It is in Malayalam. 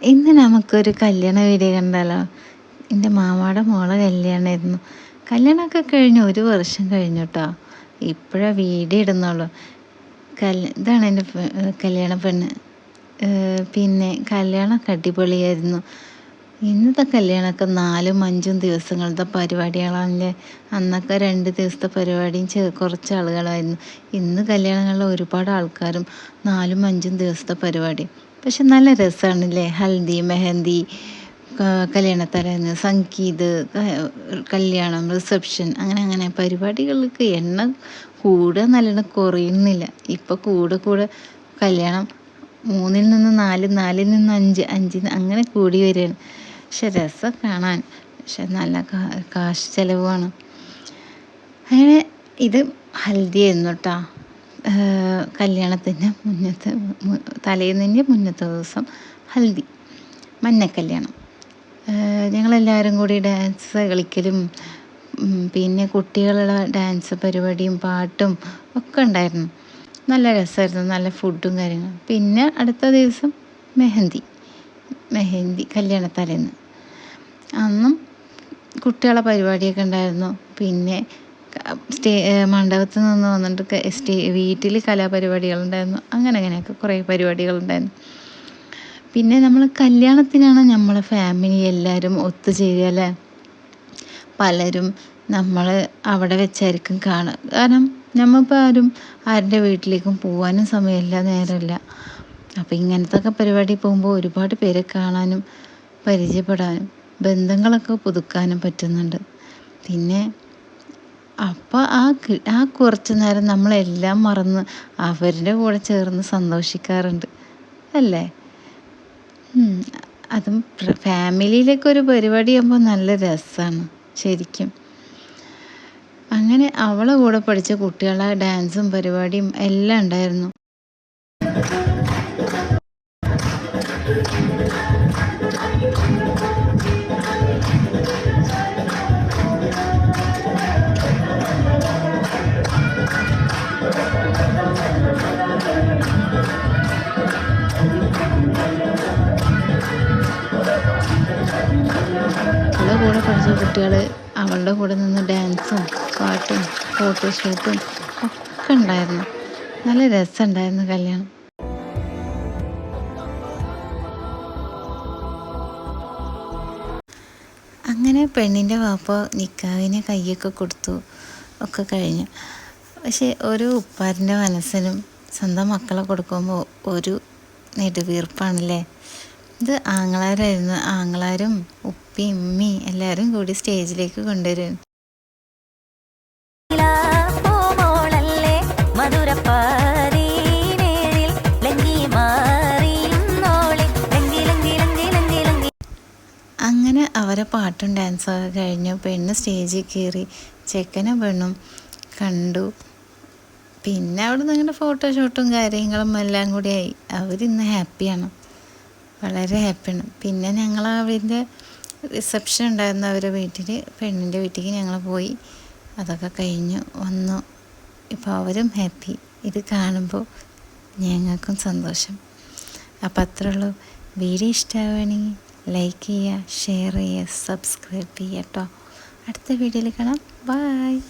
ഇന്ന് നമുക്കൊരു കല്യാണ വീഡിയോ കണ്ടാലോ? എന്റെ മാമാടെ മോളെ കല്യാണമായിരുന്നു കല്യാണമൊക്കെ കഴിഞ്ഞു ഒരു വർഷം കഴിഞ്ഞു കേട്ടോ ഇപ്പോഴാണ് വീഡിയോ ഇടുന്നുള്ളൂ. കല്യ ഇതാണ് എന്റെ കല്യാണ പെണ്ണ്. പിന്നെ കല്യാണമൊക്കെ അടിപൊളിയായിരുന്നു. ഇന്നത്തെ കല്യാണമൊക്കെ നാലും അഞ്ചും ദിവസങ്ങളത്തെ പരിപാടികളാണല്ലേ? അന്നൊക്കെ രണ്ട് ദിവസത്തെ പരിപാടിയും ചെ കുറച്ച് ആളുകളായിരുന്നു. ഇന്ന് കല്യാണങ്ങളിൽ ഒരുപാട് ആൾക്കാരും നാലും അഞ്ചും ദിവസത്തെ പരിപാടി. പക്ഷെ നല്ല രസമാണല്ലേ ഹൽദി മെഹന്തി കല്യാണത്തലേന്ന് സംഗീത് കല്യാണം റിസപ്ഷൻ അങ്ങനെ അങ്ങനെ പരിപാടികൾക്ക് എണ്ണം കൂടുക നല്ലോണം കുറയുന്നില്ല. ഇപ്പോൾ കൂടെ കൂടെ കല്യാണം മൂന്നിൽ നിന്ന് നാല് നാലിൽ നിന്ന് അഞ്ച് അഞ്ചിൽ നിന്ന് അങ്ങനെ കൂടി വരികയാണ് പക്ഷെ രസം കാണാൻ. പക്ഷെ നല്ല കാശ് ചിലവുമാണ് അങ്ങനെ ഇത് ഹൽദി ആയിരുന്നു കേട്ടോ കല്യാണത്തിന്റെ മുന്നത്തെ തലേന്നിന്റെ മുന്നത്തെ ദിവസം ഹൽദി മഞ്ഞക്കല്യാണം ഞങ്ങളെല്ലാവരും കൂടി ഡാൻസ് കളിക്കലും പിന്നെ കുട്ടികളുടെ ഡാൻസ് പരിപാടിയും പാട്ടും ഒക്കെ ഉണ്ടായിരുന്നു. നല്ല രസമായിരുന്നു നല്ല ഫുഡും കാര്യങ്ങളും. പിന്നെ അടുത്ത ദിവസം മെഹന്തി മെഹന്തി കല്യാണത്തലേന്ന്. അന്നും കുട്ടികളെ പരിപാടിയൊക്കെ ഉണ്ടായിരുന്നു. പിന്നെ സ്റ്റേ മണ്ഡപത്തിൽ നിന്ന് വന്നിട്ട് സ്റ്റേ വീട്ടിൽ കലാപരിപാടികളുണ്ടായിരുന്നു. അങ്ങനെ അങ്ങനെയൊക്കെ കുറേ പരിപാടികളുണ്ടായിരുന്നു. പിന്നെ നമ്മൾ കല്യാണത്തിനാണ് നമ്മളെ ഫാമിലി എല്ലാവരും ഒത്തുചേരുക അല്ലേ? പലരും നമ്മൾ അവിടെ വെച്ചായിരിക്കും കാണുക. കാരണം നമ്മളിപ്പോൾ ആരും ആരുടെ വീട്ടിലേക്കും പോകാനും സമയമില്ല നേരമില്ല. അപ്പോൾ ഇങ്ങനത്തെ ഒക്കെ പരിപാടി പോകുമ്പോൾ ഒരുപാട് പേരെ കാണാനും പരിചയപ്പെടാനും ബന്ധങ്ങളൊക്കെ പുതുക്കാനും പറ്റുന്നുണ്ട്. പിന്നെ അപ്പോൾ ആ ആ കുറച്ച് നേരം നമ്മളെല്ലാം മറന്ന് അവരുടെ കൂടെ ചേർന്ന് സന്തോഷിക്കാറുണ്ട്. അല്ലേ? അതും ഫാമിലിയിലൊക്കെ ഒരു പരിപാടി ആകുമ്പോൾ നല്ല രസമാണ് ശരിക്കും. അങ്ങനെ അവളെ കൂടെ പഠിച്ച കുട്ടികളെ ഡാൻസും പരിപാടിയും എല്ലാം ഉണ്ടായിരുന്നു. പഠിച്ച കുട്ടികൾ അവളുടെ കൂടെ നിന്ന് ഡാൻസും പാട്ടും ഫോട്ടോഷൂട്ടും ഒക്കെ ഉണ്ടായിരുന്നു. നല്ല രസമുണ്ടായിരുന്നു കല്യാണം. അങ്ങനെ പെണ്ണിന്റെ വാപ്പ നിക്കാവിന് കൈയൊക്കെ കൊടുത്തു ഒക്കെ കഴിഞ്ഞു. പക്ഷേ ഒരു ഉപ്പാരിന്റെ മനസ്സിനും സ്വന്തം മക്കളെ കൊടുക്കുമ്പോൾ ഒരു നെടുവീർപ്പാണല്ലേ? ഇത് ആങ്ങളാരായിരുന്നു. ആങ്ങളാരും ഉപ്പി ഉമ്മി എല്ലാവരും കൂടി സ്റ്റേജിലേക്ക് കൊണ്ടുവരും. അങ്ങനെ അവരെ പാട്ടും ഡാൻസൊക്കെ കഴിഞ്ഞു പെണ്ണ് സ്റ്റേജിൽ കയറി ചെക്കനെ പെണ്ണും കണ്ടു. പിന്നെ അവിടെ നിന്ന് ഇങ്ങനെ ഫോട്ടോഷൂട്ടും കാര്യങ്ങളും എല്ലാം കൂടി ആയി. അവരിന്ന് ഹാപ്പിയാണ് വളരെ ഹാപ്പിയാണ് പിന്നെ ഞങ്ങൾ അവരുടെ റിസപ്ഷൻ ഉണ്ടായിരുന്ന അവരുടെ വീട്ടിൽ പെണ്ണിന്റെ വീട്ടിലേക്ക് ഞങ്ങൾ പോയി. അതൊക്കെ കഴിഞ്ഞു വന്നു. ഇപ്പോൾ അവരും ഹാപ്പി ഇത് കാണുമ്പോൾ ഞങ്ങൾക്കും സന്തോഷം. അപ്പോൾ അത്രേ ഉള്ളൂ. വീഡിയോ ഇഷ്ടമാവുകയാണെങ്കിൽ ലൈക്ക് ചെയ്യുക ഷെയർ ചെയ്യുക സബ്സ്ക്രൈബ് ചെയ്യുക കേട്ടോ അടുത്ത വീഡിയോയിൽ കാണാം. ബായ്